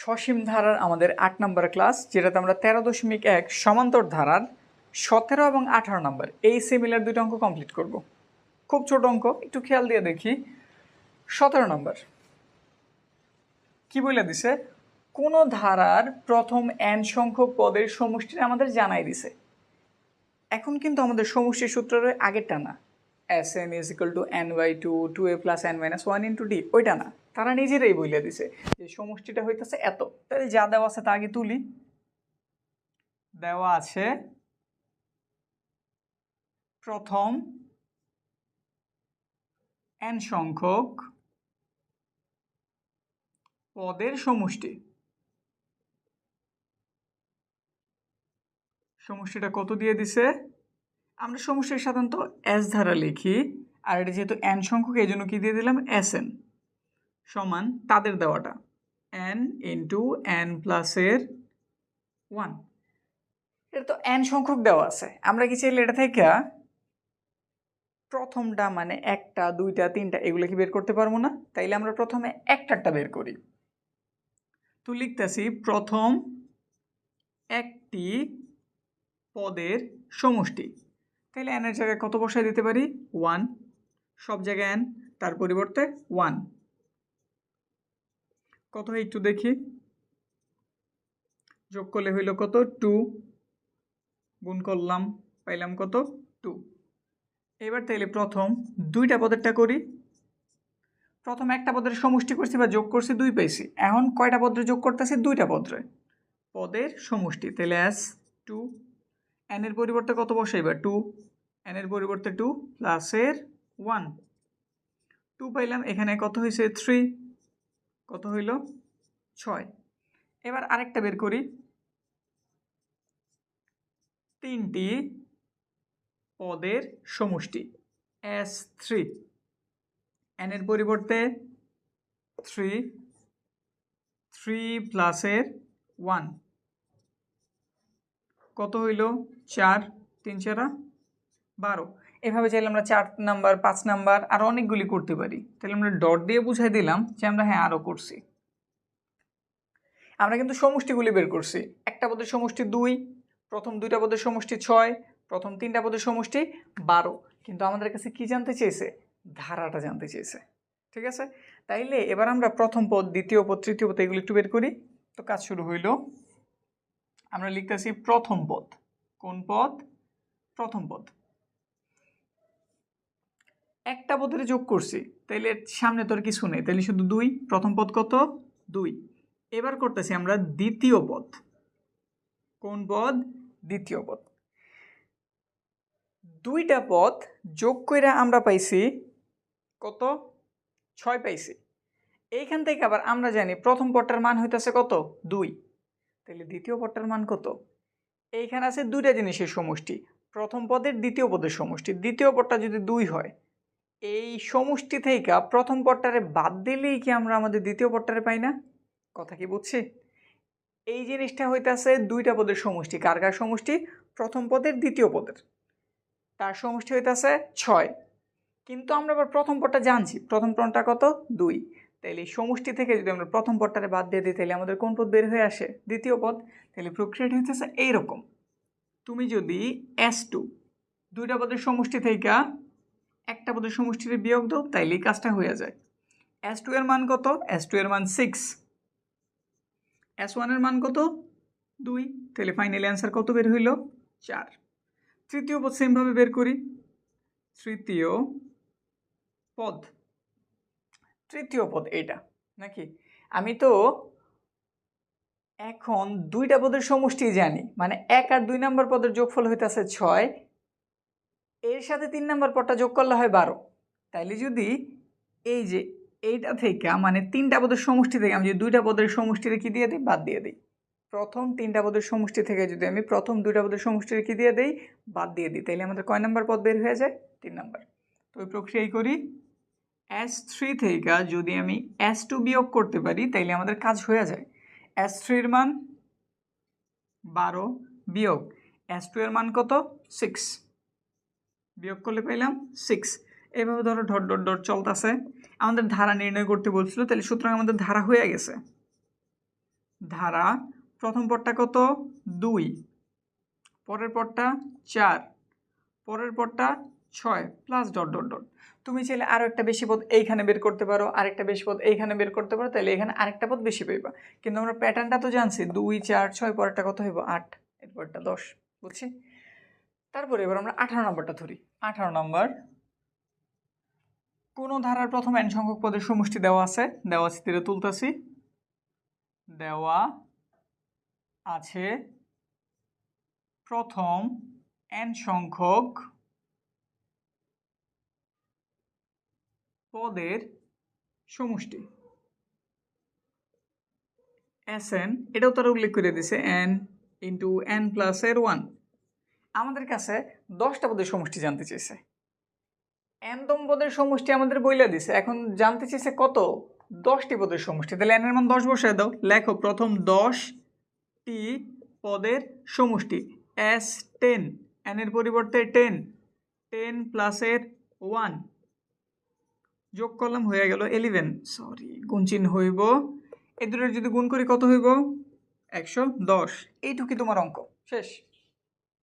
সসীম ধারার আমাদের আট নম্বর ক্লাস যেটাতে আমরা তেরো দশমিক এক সমান্তর ধারার সতেরো এবং আঠারো নম্বর, এই সিমিলার দুটো অঙ্ক কমপ্লিট করব। খুব ছোট অঙ্ক, একটু খেয়াল দিয়ে দেখি। সতেরো নম্বর, কি বলে দিছে? কোনো ধারার প্রথম এন সংখ্যক পদের সমষ্টি আমাদের জানাই দিছে। এখন কিন্তু আমাদের সমষ্টির সূত্রের আগেরটা না। S N is equal to N by two two A plus N minus one into D ওইটা না। তারা নিজেরাই বলে দিছে যে সমষ্টিটা হইতেছে এত। তাহলে যা দেওয়া আছে তা আগে তুলি। দেওয়া আছে প্রথম এন সংখ্যক পদের সমষ্টি। সমষ্টিটা কত দিয়ে দিছে? আমরা সমষ্টির সাধারণত এস ধারা লিখি, আর এটা যেহেতু এন সংখ্যক, এই জন্য কি দিয়ে দিলাম? এস এন সমান তাদের দেওয়াটা। এন ইন্টু এন প্লাসের ওয়ান এটা তো এন সংখ্যক দেওয়া আছে। আমরা কি চাইলে এটা থেকে প্রথমটা মানে একটা, দুইটা, তিনটা এগুলো কি বের করতে পারব না? তাইলে আমরা প্রথমে একটারটা বের করি। তো লিখতেছি প্রথম একটি পদের সমষ্টি। তাহলে এনের জায়গায় কত বসায় দিতে পারি? ওয়ান সব জায়গায় এন তার পরিবর্তে ওয়ান কত হয় একটু দেখি। যোগ করলে হইল কত? টু। গুণ করলাম, পাইলাম কত? টু। এবার তাইলে প্রথম দুইটা পদেরটা করি। প্রথম একটা পদের সমষ্টি করছি বা যোগ করছি, দুই পেয়েছি। এখন কয়টা পদ্রে যোগ করতেছি? দুইটা পদ্রে। পদের সমষ্টি তাহলে এস টু। এনের পরিবর্তে কত বসে এবার টু এনের পরিবর্তে টু প্লাসের ওয়ান। টু পাইলাম, এখানে কত হয়েছে থ্রি। কত হইল? ছয়। এবার আরেকটা বের করি। তিনটি পদের সমষ্টি এস থ্রি এনের পরিবর্তে থ্রি থ্রি প্লাসের ওয়ান কত হইল? চার। তিন চারা বারো। এভাবে চাইলে আমরা চার নাম্বার, পাঁচ নাম্বার, আর অনেকগুলি করতে পারি। তাহলে আমরা ডট দিয়ে বুঝাই দিলাম যে আমরা হ্যাঁ আরও করছি। আমরা কিন্তু সমষ্টিগুলি বের করছি। একটা পদের সমষ্টি দুই, প্রথম দুইটা পদের সমষ্টি ছয়, প্রথম তিনটা পদের সমষ্টি বারো। কিন্তু আমাদের কাছে কি জানতে চেয়েছে? ধারাটা জানতে চেয়েছে। ঠিক আছে? তাইলে এবার আমরা প্রথম পদ, দ্বিতীয় পদ, তৃতীয় পদ, এগুলো একটু বের করি। তো কাজ শুরু হইল। আমরা লিখতেছি প্রথম পদ। কোন পদ? প্রথম পদ। একটা পদের যোগ করছি, তাইলে সামনে তোর কিছু নেই, তাইলে শুধু দুই, প্রথম পদ কত? দুই। এবার করতেছি আমরা দ্বিতীয় পদ। কোন পদ? দ্বিতীয় পদ। দুইটা পদ যোগ করে আমরা পাইছি কত? ছয় পাইছি। এইখান থেকে আবার আমরা জানি প্রথম পদটার মান হইতেছে কত? দুই। তাহলে দ্বিতীয় পদটার মান কত? এইখানে আছে দুইটা জিনিসের সমষ্টি, প্রথম পদের দ্বিতীয় পদের সমষ্টি। দ্বিতীয় পদটা যদি দুই হয় এই সমষ্টি থেকে প্রথম পদটারে বাদ দিলেই কি আমরা আমাদের দ্বিতীয় পদটারে পাই না? কথা কি বুঝছি? এই জিনিসটা হইতেছে দুইটা পদের সমষ্টি। কার কার সমষ্টি? প্রথম পদের, দ্বিতীয় পদের। তার সমষ্টি হইতেছে ছয়। কিন্তু আমরা আবার প্রথম পদটা জানছি। প্রথম পদটা কত? দুই। তাইলে এই সমষ্টি থেকে যদি আমরা প্রথম পদটারে বাদ দিয়ে দিই তাহলে আমাদের কোন পদ বের হয়ে আসে? দ্বিতীয় পদ। তাহলে প্রক্রিয়াটি হইতেছে এইরকম। তুমি যদি এস টু দুইটা পদের সমষ্টি থেকে একটা পদের সমষ্টিতে বিয়োগ দাও, তাইলেই কাজটা হয়ে যায়। এস টু এর মান কত? এস টু এর মান সিক্স এস ওয়ানের মান কত? দুই। তাহলে ফাইনালি অ্যান্সার কত বের হইল? চার। তৃতীয় পদ সেমভাবে বের করি। তৃতীয় পদ। তৃতীয় পদ এটা নাকি? আমি তো এখন দুইটা পদের সমষ্টি জানি। মানে এক আর দুই নম্বর পদের যোগফল হইতেছে ছয়। এর সাথে তিন নম্বর পদটা যোগ করলে হয় বারো। তাইলে যদি এই যে এইটা থেকে মানে তিনটা পদের সমষ্টি থেকে আমি যদি দুইটা পদের সমষ্টিরে কী দিয়ে দিই? বাদ দিয়ে দিই। প্রথম তিনটা পদের সমষ্টি থেকে যদি আমি প্রথম দুইটা পদের সমষ্টিরে কি দিয়ে দিই? বাদ দিয়ে দিই। তাহলে আমাদের কয় নম্বর পদ বের হয়ে যায়? তিন নম্বর। তো ওই প্রক্রিয়াই করি। এস থ্রি থেকে যদি আমি এস টু বিয়োগ করতে পারি, তাইলে আমাদের কাজ হয়ে যায়। এস থ্রির মান বারো বিয়োগ। এস টু এর মান কত? সিক্স বিয়োগ করলে পেলাম সিক্স এভাবে ধরো ডট ডট ডট চলতেছে। আমাদের ধারা নির্ণয় করতে বলছিল, তাহলে সুতরাং আমাদের ধারা হয়ে গেছে। ধারা প্রথম পদটা কত? দুই। পরের পদটা চার। পরের পদটা ছয় প্লাস ডট ডট ডট তুমি চাইলে আরও একটা বেশি পদ এইখানে বের করতে পারো, আরেকটা বেশি পদ এইখানে বের করতে পারো, তাহলে এখানে আরেকটা পদ বেশি পাইবা। কিন্তু আমরা প্যাটার্নটা তো জানছি, দুই, চার, ছয়, পরেরটা কত হইব? আট। এরপরটা দশ, বুঝছি? তারপরে এবার আমরা আঠারো নম্বরটা ধরি। আঠারো নম্বর। কোনো ধারার প্রথম এন সংখ্যক পদের সমষ্টি দেওয়া আছে। দেওয়া আছে তীরে তুলতেছি। দেওয়া আছে প্রথম এন সংখ্যক পদের সমষ্টি। এস এন এটাও তারা উল্লেখ করে দিছে এন ইন্টু এন প্লাস এর ওয়ান আমাদের কাছে দশটা পদের সমষ্টি জানতে চেয়েছে এনতম পদের সমষ্টি আমাদের বইলা দিছে। এখন জানতে চেয়েছে কত? দশটি পদের সমষ্টি। তাহলে এনের মান দশ বসায় দাও। লেখো, প্রথম দশটি পদের সমষ্টি। S ten. এনের পরিবর্তে টেন। টেন প্লাসের ওয়ান। যোগ করলাম, হয়ে গেল এলিভেন সরি গুণচিন হইব। এ দুটোর যদি গুণ করি কত হইব? একশো দশ। এইটুকুই তোমার অঙ্ক। শেষ।